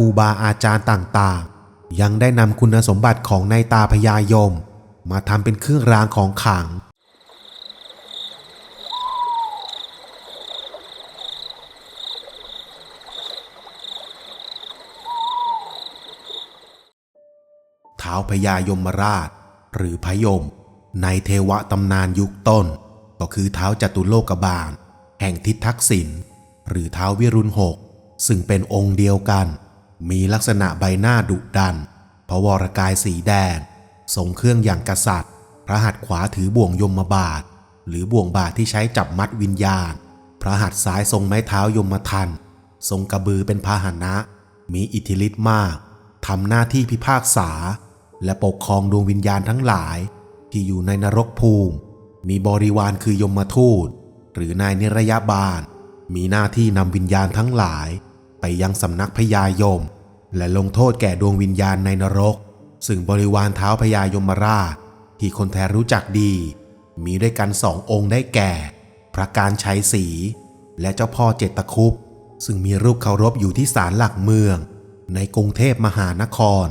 รูบาอาจารย์ต่างๆ ยังได้นำคุณสมบัติของนายตาพญายม มาทำเป็นเครื่องรางของขลังท้าวพญายมราช หรือพยม ในเทวะตำนานยุคต้น ก็คือเท้าจตุโลกบาล แห่งทิศทักษิณหรือเท้าววิรุณหกซึ่งเป็นองค์เดียวกัน มีลักษณะใบหน้าดุดัน พระวรกายสีแดง ทรงเครื่องอย่างกษัตริย์ พระหัตถ์ขวาถือบ่วงยมบาท หรือบ่วงบาทที่ใช้จับมัดวิญญาณ พระหัตถ์ซ้ายทรงไม้เท้ายมทัน ทรงกระบือเป็นพาหนะ มีอิทธิฤทธิ์มากทำหน้าที่พิพากษา และปกครองดวงวิญญาณทั้งหลาย ที่อยู่ในนรกภูมิ มีบริวารคือยมทูต หรือนายนิรยาบาล มีหน้าที่นำวิญญาณทั้งหลาย ไปยังสำนักพญายม และลงโทษแก่ดวงวิญญาณในนรก ซึ่งบริวารเท้าพญายมราช ที่คนแทนรู้จักดี มีด้วยกันสององค์ได้แก่ พระการชัยศรีและเจ้าพ่อเจตคุปซึ่งมีรูปเคารพอยู่ที่ศาลหลักเมือง ในกรุงเทพมหานคร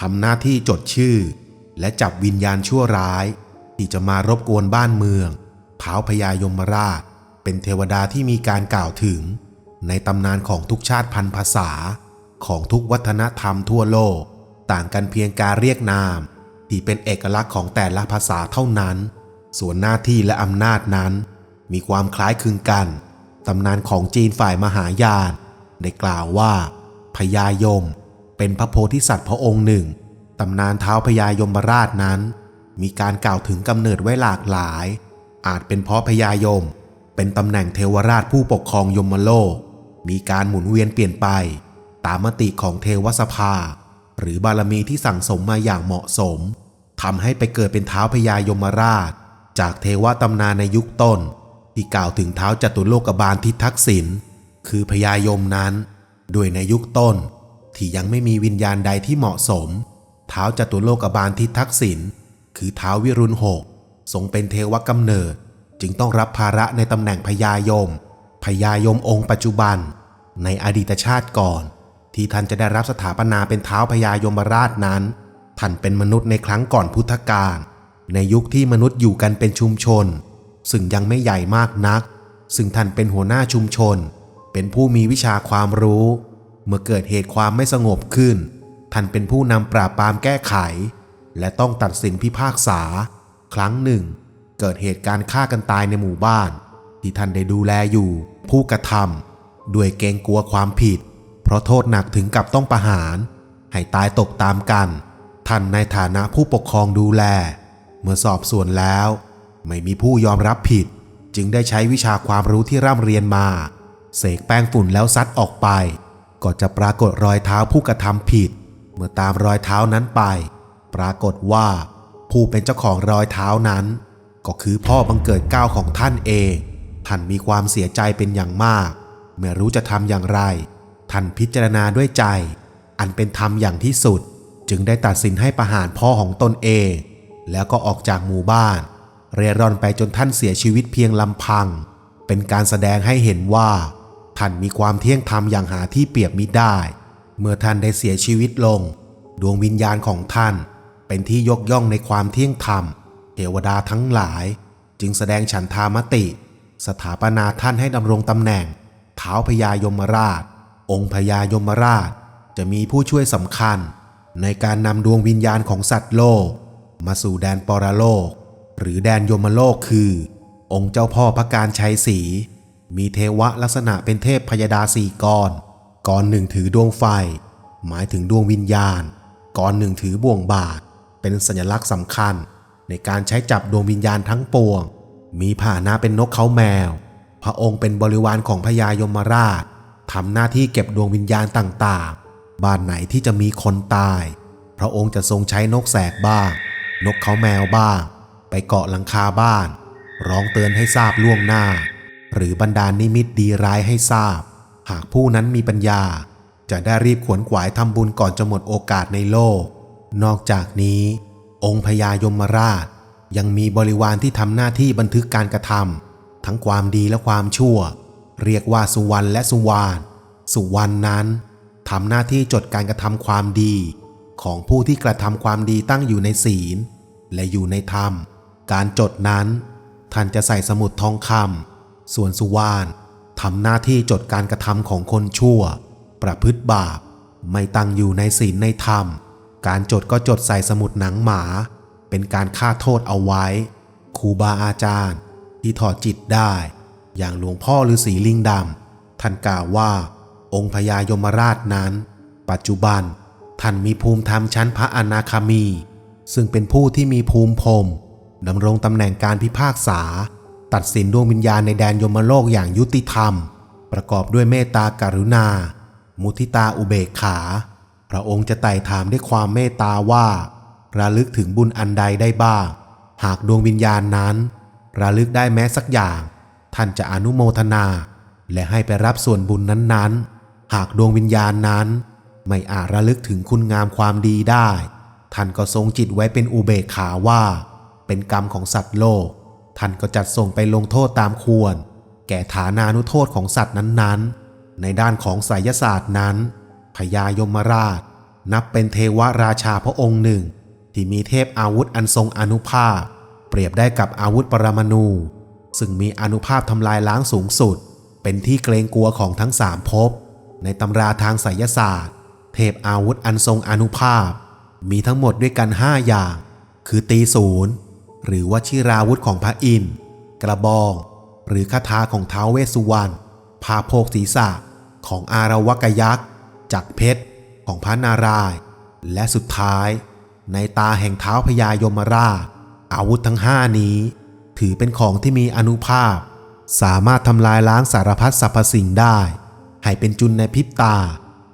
ทำหน้าที่จดชื่อ และจับวิญญาณชั่วร้าย ที่จะมารบกวนบ้านเมืองเท้าพญายมราช เป็นเทวดาที่มีการกล่าวถึง ในตำนานของทุกชาติพันธุ์ภาษา ของทุกวัฒนธรรมทั่วโลก ต่างกันเพียงการเรียกนาม ที่เป็นเอกลักษณ์ของแต่ละภาษาเท่านั้น ส่วนหน้าที่และอำนาจนั้น มีความคล้ายคลึงกัน ตำนานของจีนฝ่ายมหายานได้กล่าวว่าพญายม เป็นพระโพธิสัตว์พระองค์หนึ่ง ตำนานเท้าพญายมราชนั้น มีการกล่าวถึงกำเนิดไว้หลากหลาย อาจเป็นเพราะพญายม เป็นตำแหน่งเทวราชผู้ปกครองยมโลก มีการหมุนเวียนเปลี่ยนไปตามมติของเทวสภา หรือบารมีที่สั่งสมมาอย่างเหมาะสมทำให้ไปเกิดเป็นเท้าพญายมราช จากเทวตำนานในยุคต้น ที่กล่าวถึงเท้าจตุโลกบาลทิทักษิณคือพญายมนั้น ด้วยในยุคต้น ที่ยังไม่มีวิญญาณใดที่เหมาะสม เท้าจตุโลกบาลทิทักษิณคือเท้าวิรุณหกทรงเป็นเทวกำเนิด จึงต้องรับภาระในตำแหน่งพญายม พญายมองค์ปัจจุบัน ในอดีตชาติก่อน ที่ท่านจะได้รับสถาปนาเป็นเท้าพญายมราชนั้น ท่านเป็นมนุษย์ในครั้งก่อนพุทธกาลในยุคที่มนุษย์อยู่กันเป็นชุมชน ซึ่งยังไม่ใหญ่มากนัก ซึ่งท่านเป็นหัวหน้าชุมชน เป็นผู้มีวิชาความรู้ เมื่อเกิดเหตุความไม่สงบขึ้น ท่านเป็นผู้นำปราบปรามแก้ไข และต้องตัดสินพิพากษา ครั้งหนึ่ง เกิดเหตุการณ์ฆ่ากันตายในหมู่บ้าน ที่ท่านได้ดูแลอยู่ ผู้กระทำด้วยเกรงกลัวความผิด เพราะโทษหนักถึงกับต้องประหาร ให้ตายตกตามกัน ท่านในฐานะผู้ปกครองดูแล เมื่อสอบสวนแล้ว ไม่มีผู้ยอมรับผิด จึงได้ใช้วิชาความรู้ที่ร่ำเรียนมา เสกแป้งฝุ่นแล้วซัดออกไป ก็จะปรากฏรอยเท้าผู้กระทำผิด เมื่อตามรอยเท้านั้นไป ปรากฏว่าผู้เป็นเจ้าของรอยเท้านั้น ก็คือพ่อบังเกิดก้าวของท่านเอง ท่านมีความเสียใจเป็นอย่างมาก ไม่รู้จะทำอย่างไร ท่านพิจารณาด้วยใจ อันเป็นธรรมอย่างที่สุด จึงได้ตัดสินให้ประหารพ่อของตนเอง แล้วก็ออกจากหมู่บ้าน เร่ร่อนไปจนท่านเสียชีวิตเพียงลำพัง เป็นการแสดงให้เห็นว่า ท่านมีความเที่ยงธรรมอย่างหาที่เปรียบมิได้ เมื่อท่านได้เสียชีวิตลง ดวงวิญญาณของท่าน เป็นที่ยกย่องในความเที่ยงธรรม เทวดาทั้งหลาย จึงแสดงฉันทามติ สถาปนาท่านให้ดำรงตำแหน่งเท้าพญายมราช องค์พญายมราช จะมีผู้ช่วยสำคัญ ในการนำดวงวิญญาณของสัตว์โลก มาสู่แดนปรโลก หรือแดนยมโลกคือ องค์เจ้าพ่อพระการชัยศรีมีเทวะลักษณะเป็นเทพพยดาสี่กรกรหนึ่งถือดวงไฟ หมายถึงดวงวิญญาณกรหนึ่งถือบ่วงบาทเป็นสัญลักษณ์สำคัญ ในการใช้จับดวงวิญญาณทั้งปวง มีผ่าหนะเป็นนกเขาแมว พระองค์เป็นบริวารของพญายมราชทำหน้าที่เก็บดวงวิญญาณต่างๆ บ้านไหนที่จะมีคนตาย พระองค์จะทรงใช้นกแสกบ้าง นกเขาแมวบ้าง ไปเกาะหลังคาบ้าน ร้องเตือนให้ทราบล่วงหน้า หรือบรรดาลนิมิตดีร้ายให้ทราบ หากผู้นั้นมีปัญญา จะได้รีบขวนขวายทำบุญก่อนจะหมดโอกาสในโลก นอกจากนี้ องค์พญายมราช ยังมีบริวารที่ทำหน้าที่บันทึกการกระทำทั้งความดีและความชั่ว เรียกว่าสุวรรณและสุวานสุวรรณนั้นทำหน้าที่จดการกระทำความดี ของผู้ที่กระทำความดีตั้งอยู่ในศีล และอยู่ในธรรม การจดนั้น ท่านจะใส่สมุดทองคำส่วนสุวานทำหน้าที่จดการกระทำของคนชั่ว ประพฤติบาป ไม่ตั้งอยู่ในศีลในธรรม การจดก็จดใส่สมุดหนังหมา เป็นการฆ่าโทษเอาไว้ครูบาอาจารย์ ที่ถอดจิตได้ อย่างหลวงพ่อฤาษีลิงดำท่านกล่าวว่า องค์พญายมราชนั้น ปัจจุบันท่านมีภูมิธรรมชั้นพระอนาคามี ซึ่งเป็นผู้ที่มีภูมิพรมดำรงตำแหน่งการพิพากษา ตัดสินดวงวิญญาณในแดนยมโลกอย่างยุติธรรม ประกอบด้วยเมตตากรุณา มุทิตาอุเบกขา พระองค์จะไต่ถามด้วยความเมตตาว่า ระลึกถึงบุญอันใดได้บ้าง หากดวงวิญญาณนั้น ระลึกได้แม้สักอย่าง ท่านจะอนุโมทนา และให้ไปรับส่วนบุญนั้นๆ หากดวงวิญญาณนั้น ไม่อาจระลึกถึงคุณงามความดีได้ ท่านก็ทรงจิตไว้เป็นอุเบกขาว่า เป็นกรรมของสัตว์โลก ท่านก็จัดส่งไปลงโทษตามควร แก่ฐานานุโทษของสัตว์นั้นๆ ในด้านของไสยศาสตร์นั้นพญายมราช นับเป็นเทวราชาพระองค์หนึ่ง ที่มีเทพอาวุธอันทรงอนุภาพ เปรียบได้กับอาวุธปรมาณูซึ่งมีอนุภาพทำลายล้างสูงสุด เป็นที่เกรงกลัวของทั้งสามภพในตำราทางไสยศาสตร์ เทพอาวุธอันทรงอนุภาพ มีทั้งหมดด้วยกันห้าอย่าง คือตีศูนย์หรือวชิราวุธของพระอินทร์กระบอง หรือคาถาของท้าวเวสสุวรรณพาโพกศีรษะของอารวกยักษ์จักเพชรของพระนารายณ์และสุดท้าย ในตาแห่งเท้าพญายมราช อาวุธทั้งห้านี้ ถือเป็นของที่มีอนุภาพ สามารถทำลายล้างสารพัดสรรพสิ่งได้ ให้เป็นจุนในพริบตา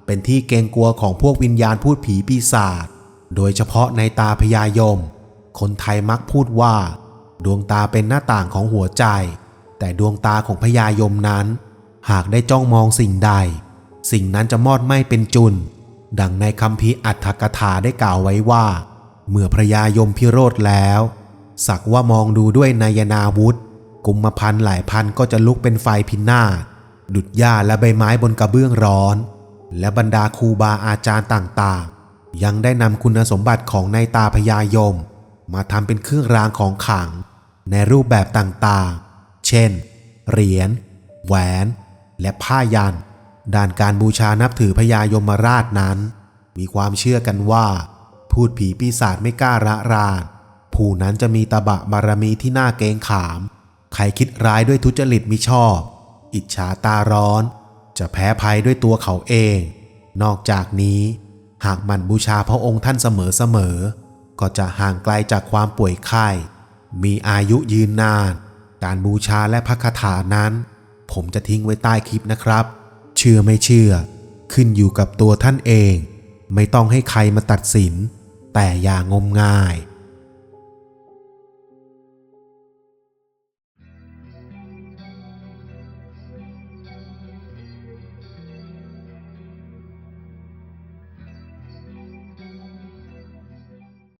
เป็นที่เกรงกลัวของพวกวิญญาณพูดผีปีศาจโดยเฉพาะในตาพญายม คนไทยมักพูดว่า ดวงตาเป็นหน้าต่างของหัวใจ แต่ดวงตาของพญายมนั้น หากได้จ้องมองสิ่งใด สิ่งนั้นจะมอดไหม้เป็นจุน ดังในคำพีอัตถกถาได้กล่าวไว้ว่า เมื่อพระยายมพิโรธแล้ว สักว่ามองดูด้วยนายนาวุธ กุมพันหลายพันก็จะลุกเป็นไฟพินาศดุดหญ้าและใบไม้บนกระเบื้องร้อน และบรรดาครูบาอาจารย์ต่างๆ ยังได้นำคุณสมบัติของนายตาพญายม มาทำเป็นเครื่องรางของขลัง ในรูปแบบต่างๆ เช่น เหรียญแหวน และผ้ายัน ด้านการบูชานับถือพญายมราชนั้น มีความเชื่อกันว่า พูดผีปีศาจไม่กล้าระราน ผู้นั้นจะมีตบะบารมีที่น่าเกงขาม ใครคิดร้ายด้วยทุจริตมิชอบ อิจฉาตาร้อน จะแพ้ภัยด้วยตัวเขาเอง นอกจากนี้ หากมันบูชาพระองค์ท่านเสมอๆก็จะห่างไกลจากความป่วยไข้ มีอายุยืนนาน การบูชาและพระคาถานั้น ผมจะทิ้งไว้ใต้คลิปนะครับ เชื่อไม่เชื่อ ขึ้นอยู่กับตัวท่านเอง ไม่ต้องให้ใครมาตัดสิน แต่อย่างมงาย